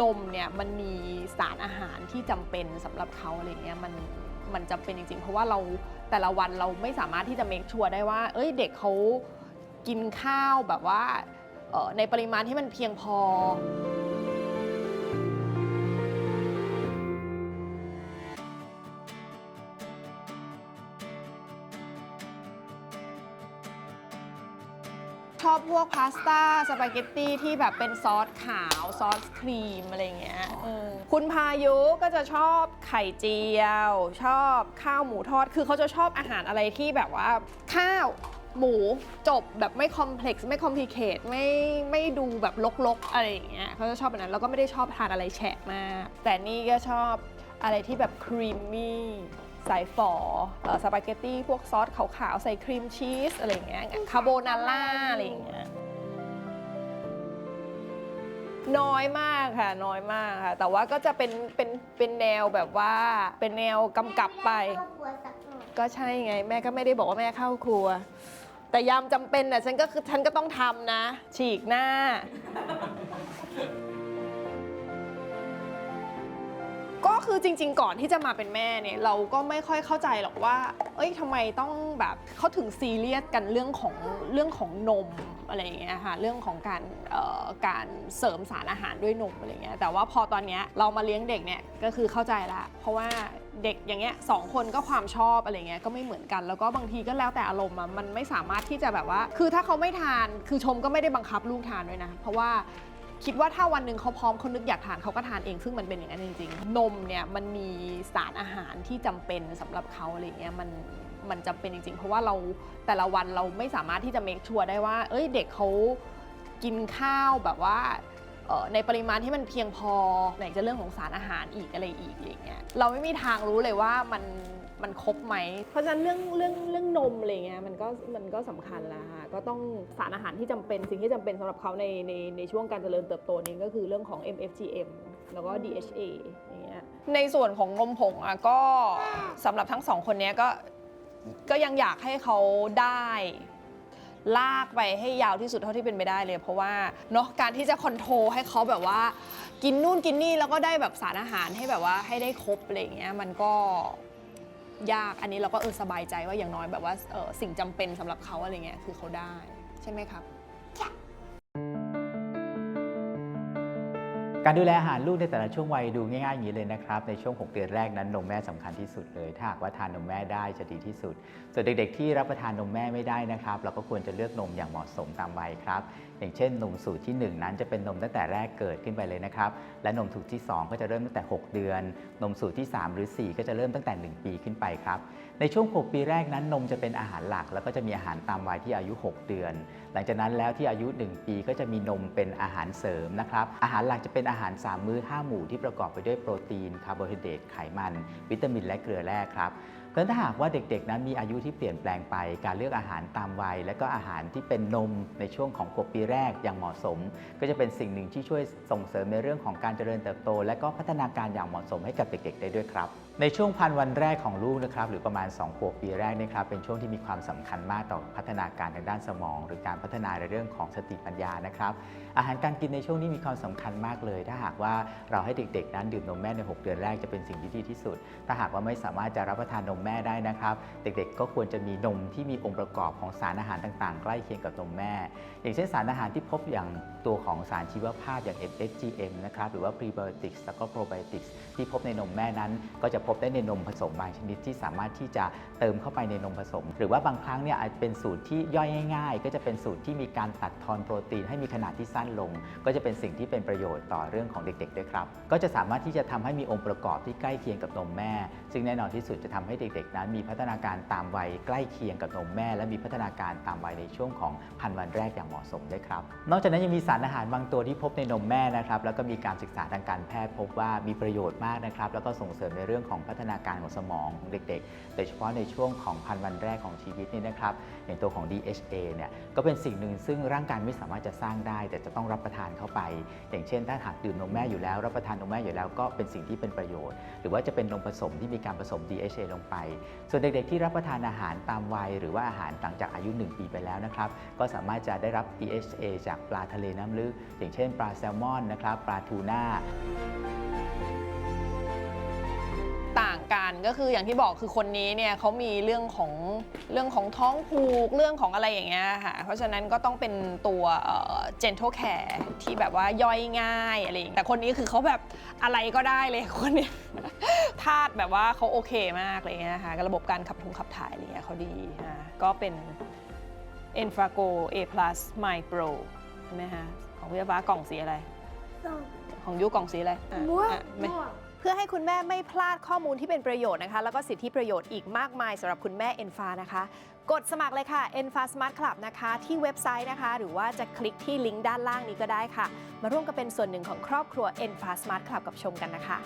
นมเนี่ยมันมีสารอาหารที่จำเป็นสำหรับเขาอะไรเงี้ยมันมันจำเป็นจริงๆ เพราะว่าเราแต่ละวันเราไม่สามารถที่จะเมคชัวร์ได้ว่า เอ้ยเด็กเขากินข้าวแบบว่าในปริมาณที่มันเพียงพอ อบพวกพาสต้าสปาเกตตี้ที่แบบเป็นซอสขาวซอสครีมอะไรเงี้ยเออคุณพายุก็จะชอบไข่เจียว ชอบข้าวหมูทอด คือเขาจะชอบอาหารอะไรที่แบบว่าข้าวหมูจบแบบไม่คอมเพล็กซ์ไม่คอมพลีเคทไม่ไม่ดูแบบลกๆ อะไรอย่างเงี้ยเขาจะชอบแบบนั้นแล้วก็ไม่ได้ชอบทานอะไรแฉะมาก แต่นี่ก็ชอบอะไรที่แบบครีมมี่ ส่ฝอสปาเกตตี้พวกซอสขาวๆ ใส่ครีมชีสอะไรอย่างเงี้ยคาโบนาร่าอะไรอย่างเงี้ยน้อยมากค่ะน้อยมากค่ะ แต่ว่าก็จะเป็นเป็นเป็นแนวแบบว่าเป็นแนวกำกับไปครอบครักหน่อยก็ใช่ไง แม่ก็ไม่ได้บอกว่าแม่เข้าครัว แต่ยามจำเป็นน่ะฉันก็คือฉันก็ต้องทำนะ ฉีกหน้า คือจริง ๆ ก่อนที่จะมาเป็นแม่เนี่ยเราก็ไม่ค่อยเข้าใจหรอกว่า เอ้ยทำไมต้องแบบเขาถึงซีเรียสกันเรื่องของเรื่องของนมอะไรอย่างเงี้ยค่ะเรื่องของการเอ่อการเสริมสารอาหารด้วยนมอะไรเงี้ยแต่ว่าพอตอนเนี้ยเรามาเลี้ยงเด็กเนี่ยก็คือเข้าใจละเพราะว่าเด็กอย่างเงี้ยสองคนก็ความชอบอะไรเงี้ยก็ไม่เหมือนกันแล้วก็บางทีก็แล้วแต่อารมณ์อะมันไม่สามารถที่จะแบบว่า คือถ้าเขาไม่ทานคือชมก็ไม่ได้บังคับลูกทานด้วยนะ เพราะว่า คิดว่าถ้าวันหนึ่งเขาพร้อมเขานึกอยากทานเขาก็ทานเองซึ่งมันเป็นอย่างนั้นจริงๆ นมเนี่ยมันมีสารอาหารที่จำเป็นสำหรับเขาอะไรเงี้ยมันมันจำเป็นจริงๆ เพราะว่าเราแต่ละวันเราไม่สามารถที่จะเมคชัวร์ได้ว่า เอ้ยเด็กเขากินข้าวแบบว่า ในปริมาณที่มันเพียงพอไหนจะเรื่องของสารอาหารอีกอะไรอีกอะไรเงี้ยเราไม่มีทางรู้เลยว่ามันมันครบไหม เพราะฉะนั้นเรื่องเรื่องเรื่องนมอะไรเงี้ยมันก็มันก็สำคัญแล้วค่ะก็ต้องสารอาหารที่จำเป็นสิ่งที่จำเป็นสำหรับเขาในในในช่วงการเจริญเติบโตนี้ก็คือเรื่องของ MFGM แล้วก็ DHA อย่างเงี้ยในส่วนของนมผงอะก็สำหรับทั้งสองคนเนี้ยก็ก็ยังอยากให้เขาได้ ลากไปให้ยาวที่สุดเท่าที่เป็นไปได้เลย เพราะว่าเนาะการที่จะคอนโทรให้เขาแบบว่า กินนู่นกินนี่แล้วก็ได้แบบสารอาหารให้แบบว่าให้ได้ครบอะไรอย่างเงี้ยมันก็ยากอันนี้เราก็เออสบายใจว่าอย่างน้อยแบบว่าออสิ่งจำเป็นสำหรับเขาอะไรเงี้ยคือเขาได้ใช่ไหมครับ การดูแลอาหารลูกในแต่ละช่วงวัยดูง่ายๆอย่างนี้เลยนะครับ ในช่วง 6 เดือนแรกนั้นนมแม่สำคัญที่สุดเลยถ้าหากว่าทานนมแม่ได้จะดีที่สุด ส่วนเด็กๆ ที่รับประทานนมแม่ไม่ได้นะครับ เราก็ควรจะเลือกนมอย่างเหมาะสมตามวัยครับ อย่างเช่นนมสูตรที่ 1 นั้นจะเป็นนมตั้งแต่แรกเกิดขึ้นไปเลยนะครับ และนมสูตรที่ 2 ก็จะเริ่มตั้งแต่ 6 เดือน นมสูตรที่ 3 หรือ 4 ก็จะเริ่มตั้งแต่ 1 ปีขึ้นไปครับในช่วง 6 ปีแรกนั้นนมจะเป็นอาหารหลัก แล้วก็จะมีอาหารตามวัยที่อายุ 6 เดือน หลังจากนั้นแล้วที่อายุ 1 ปีก็จะมีนมเป็นอาหารเสริมนะครับอาหารหลักจะเป็นอาาหาร 3 มื้อ 5 หมู่ที่ประกอบไปด้วยโปรตีน คาร์โบไฮเดรตไขมัน วิตามินและเกลือแร่ครับ ดังนั้นถ้าหากว่าเด็กๆนั้นมีอายุที่เปลี่ยนแปลงไป การเลือกอาหารตามวัย และก็อาหารที่เป็นนมในช่วงของขวบปีแรกอย่างเหมาะสม ก็จะเป็นสิ่งหนึ่งที่ช่วยส่งเสริมในเรื่องของการเจริญเติบโต และก็พัฒนาการอย่างเหมาะสมให้กับเด็กๆ ได้ด้วยครับในช่วงพันวันแรกของลูกนะครับหรือประมาณ2ขวบปีแรกนะครับเป็นช่วงที่มีความสำคัญมากต่อพัฒนาการทางด้านสมอง หรือการพัฒนาในเรื่องของสติปัญญานะครับอาหารการกินในช่วงนี้มีความสำคัญมากเลย ถ้าหากว่าเราให้เด็กๆ นั้นดื่มนมแม่ใน 6 เดือนแรกจะเป็นสิ่งที่ดีที่สุด ถ้าหากว่าไม่สามารถจะรับประทานนมแม่ได้นะครับ เด็กๆ ก็ควรจะมีนมที่มีองค์ประกอบของสารอาหารต่างๆ ใกล้เคียงกับนมแม่ อย่างเช่นสารอาหารที่พบอย่างตัวของสารชีวภาพอย่าง FSGM นะครับหรือว่า prebiotics แล้วก็ probiotics ที่พบในนมแม่นั้น ก็จะพบได้ในนมผสมบางชนิดที่สามารถที่จะเติมเข้าไปในนมผสม หรือว่าบางครั้งเนี่ยอาจเป็นสูตรที่ย่อยง่าย ๆ ก็จะเป็นสูตรที่มีการตัดทอนโปรตีนให้มีขนาดที่สั้นลง ก็จะเป็นสิ่งที่เป็นประโยชน์ต่อเรื่องของเด็กๆด้วยครับ ก็จะสามารถที่จะทำให้มีองค์ประกอบที่ใกล้เคียงกับนมแม่ ซึ่งแน่นอนที่สุดจะทำให้เด็กๆนั้นมีพัฒนาการตามวัยใกล้เคียงกับนมแม่ และมีพัฒนาการตามวัยในช่วงของพันวันแรกอย่างเหมาะสมด้วยครับ นอกจากนั้นยังมีสารอาหารบางตัวที่พบในนมแม่นะครับแล้วก็มีการศึกษาทางการแพทย์พบว่ามีประโยชน์มากนะครับแล้วก็ส่งเสริมในเรื่องของของพัฒนาการของสมองของเด็กๆ โดยเฉพาะในช่วงของพันวันแรกของชีวิตนี่นะครับอย่างตัวของ DHA เนี่ยก็เป็นสิ่งหนึ่งซึ่งร่างกายไม่สามารถจะสร้างได้ แต่จะต้องรับประทานเข้าไป อย่างเช่น ถ้าหากดื่มนมแม่อยู่แล้ว รับประทานนมแม่อยู่แล้วก็เป็นสิ่งที่เป็นประโยชน์ หรือว่าจะเป็นนมผสมที่มีการผสม DHA ลงไปส่วนเด็กๆที่รับประทานอาหารตามวัย หรือว่าอาหารหลังจากอายุ 1 ปีไปแล้วนะครับ ก็สามารถจะได้รับ DHA จากปลาทะเลน้ำลึก อย่างเช่น ปลาแซลมอนนะครับ ปลาทูน่า ต่างกันก็คืออย่างที่บอกคือคนนี้เนี่ยเขามีเรื่องของเรื่องของท้องผูกเรื่องของอะไรอย่างเงี้ยค่ะเพราะฉะนั้นก็ต้องเป็นตัวเอ่อ gentle care ที่แบบว่าย่อยง่ายอะไรอย่างเงี้ยแต่คนนี้คือเขาแบบอะไรก็ได้เลยคนเนี้ยธาตุแบบว่าเขาโอเคมากอะไรเลยนะคะระบบการขับทุงขับถ่ายอะไรเงี้ยเขาดีนะก็เป็น e n f r a g o A plus My Pro ใช่ไหมคะของพี่ฟ้ากล่องสีอะไร ของยุกล่องสีอะไรอะม่วงอะไม่ม่วงเพื่อให้คุณแม่ไม่พลาดข้อมูลที่เป็นประโยชน์นะคะ แล้วก็สิทธิประโยชน์อีกมากมายสำหรับคุณแม่เอ็นฟานะคะ กดสมัครเลยค่ะ e n f a Smart Club นะคะ ที่เว็บไซต์นะคะ หรือว่าจะคลิกที่ลิงก์ด้านล่างนี้ก็ได้ค่ะ มาร่วมกันเป็นส่วนหนึ่งของครอบครัว e n f a Smart Club กับชมกันนะคะ